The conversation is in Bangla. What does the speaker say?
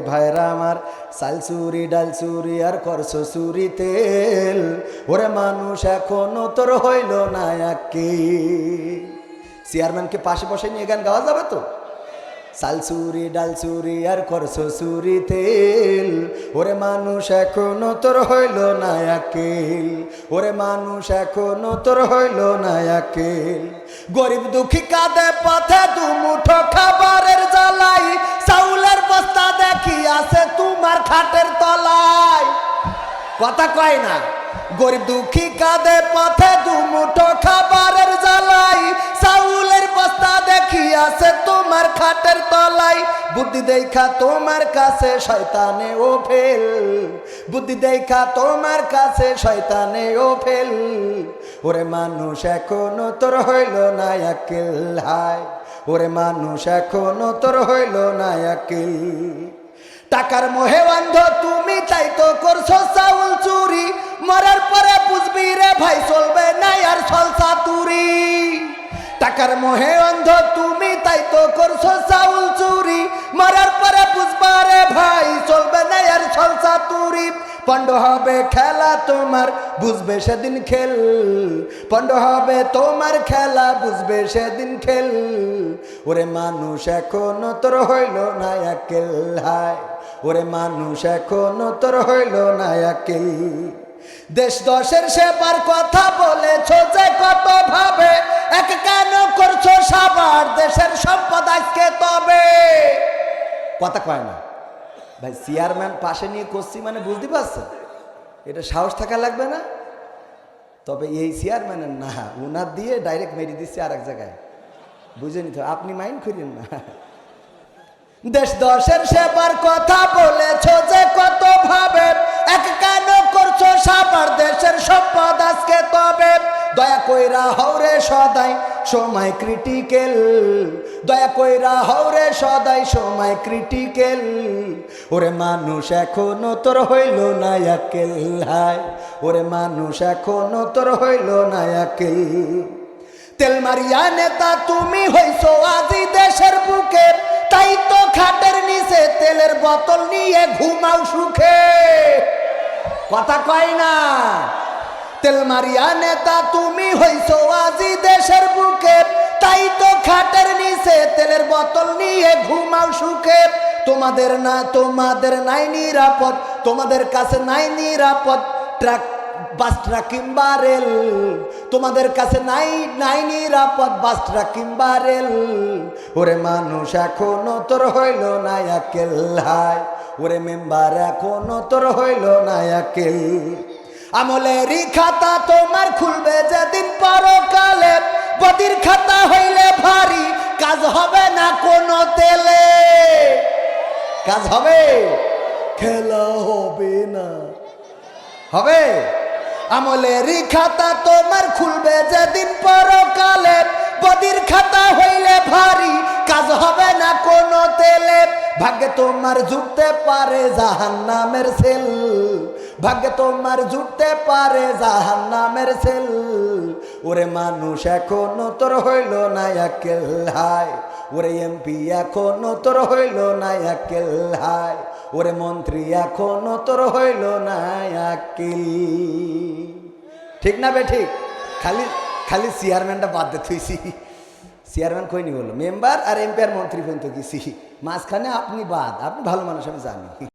ভাইরা আমার, চাল চুরি, ডাল চুরি আর করছ চুরি, তেল। ওরে মানুষ, এখনও তোর হইল না একে চেয়ারম্যানকে পাশে বসে নিয়ে গান গাওয়া যাবে তো? চাল চুরি, ডাল চুরি আর করছ চুরি, তেল। ওরে মানুষ, এখনও তোর হইল না একেল ওরে মানুষ, এখনও তোর হইল না একেল গরিব দুঃখী কাঁদে পথে দু মুঠো খাবারের জ্বালাই। চাউলের বস্তা খাটের তলায়। কথা কয় না, গরিব দুঃখী কাঁদে পথে দু মুঠো খাবারের জ্বালাই চাউলের বস্তা দেখি আছে তোমার খাটের তলাই বুদ্ধি দেখা তোমার কাছে শয়তানে ও ফেল। বুদ্ধি দেখা তোমার কাছে শয়তানে ও ফেল। ওরে মানুষ এখনও তোর হইল না একেল। হায়, ওরে মানুষ এখনও তোর হইল না একেল। টাকার মোহে অন্ধ তুমি তাই তো করছ চাউল চুরি। মরার পরে বুঝবি রে ভাই, চলবে না আর সলসা তুরি। টাকার মোহে অন্ধ তুমি তাই তো করছ চাউল চুরি। মরার পরে বুঝবা রে ভাই, চলবে না আর সলসা তুরি। পণ্ড হবে খেলা তোমার, বুঝবে সেদিন খেল। পণ্ড হবে তোমার খেলা, বুঝবে সেদিন খেল। ওরে মানুষ এখনও তোর হইল না একেল, হায়। ওরে মানুষ, এখনও তোর হইল না একেল দেশ দশের সেবার কথা বলেছ যে কত ভাবে, এক কেন করছ সাবার দেশের সম্পদ আজকে তবে? কথা কয় না। ভাই চেয়ারম্যান পাশে নিয়ে করছি মানে বুঝতে পারছেন এটা সাহস থাকা লাগবে না? তবে এই চেয়ারম্যানের না, উনার দিয়ে ডাইরেক্ট মেরে দিচ্ছে আর এক জায়গায়। বুঝে নিতে আপনি মাইন্ড করিয়েন না। দেশ দশের সেবার কথা বলেছ যে কত ভাবে, এক কেন করছ সাবার দেশের সম্পদ আজকে তবে? দয়া কইরা হৌরে সদাই সময় ক্রিটিক্যাল দয়া কইরা হৌরে সদাই সময় ক্রিটিক্যাল ওরে মানুষ এখনও তোর হইল না একেল, হায়। ওরে মানুষ এখনও তোর হইল না একেল। তেল মারিয়া নেতা তুমি হইছো আজি দেশের বুকে। তাই তো খাটের নিচে তেলের বোতল নিয়ে ঘুমাও সুখে। কথা কয় না, তেল মারিয়া নেতা তুমি হইছো আজি দেশের বুকে। তাই তো খাটের নিচে তেলের বোতল নিয়ে ঘুমাও সুখে। তোমাদের না, তোমাদের নাই নিরাপদ, তোমাদের কাছে নাই নিরাপদ। ট্রাক বাসটা কিংবা রেল। তোমাদের কাছে নাই নাই নিরাপদ বাসটা কিংবা রেল। ওরে মানুষ এখনও তোর হইল না একেল, হায়। ওরে মেম্বার এখনও তোর হইল না একেল। আমলেরই খাতা তোমার খুলবে যেদিন পরকালে। বদির খাতা হইলে ভারী, কাজ হবে না কোনো তেলে। কাজ হবে? খেলা হবে না। হবে? আমলেরই খাতা তোমার খুলবে যেদিন পরকালে। বদির খাতা হইলে ভারী, কাজ হবে না কোনো তেলে। ভাগ্যে তোমার জুটতে পারে জাহান নামের সেল। ভাগ্যে তোমার জুটতে পারে জাহান নামের সেল। ওরে মানুষ এখনও তোর হইল না একেল হায়। ওরে এমপি এখনও তোর হইল না একেল হায়। ওরে মন্ত্রী, এখনও তোর হইল না আকিল। ঠিক না বে, ঠিক? খালি খালি চেয়ারম্যানটা বাদ দে থুইছি। চেয়ারম্যান কইনি বলল, মেম্বার আর এমপি আর মন্ত্রী পর্যন্ত গেছি। মাঝখানে আপনি বাদ, আপনি ভালো মানুষ, আমি জানি।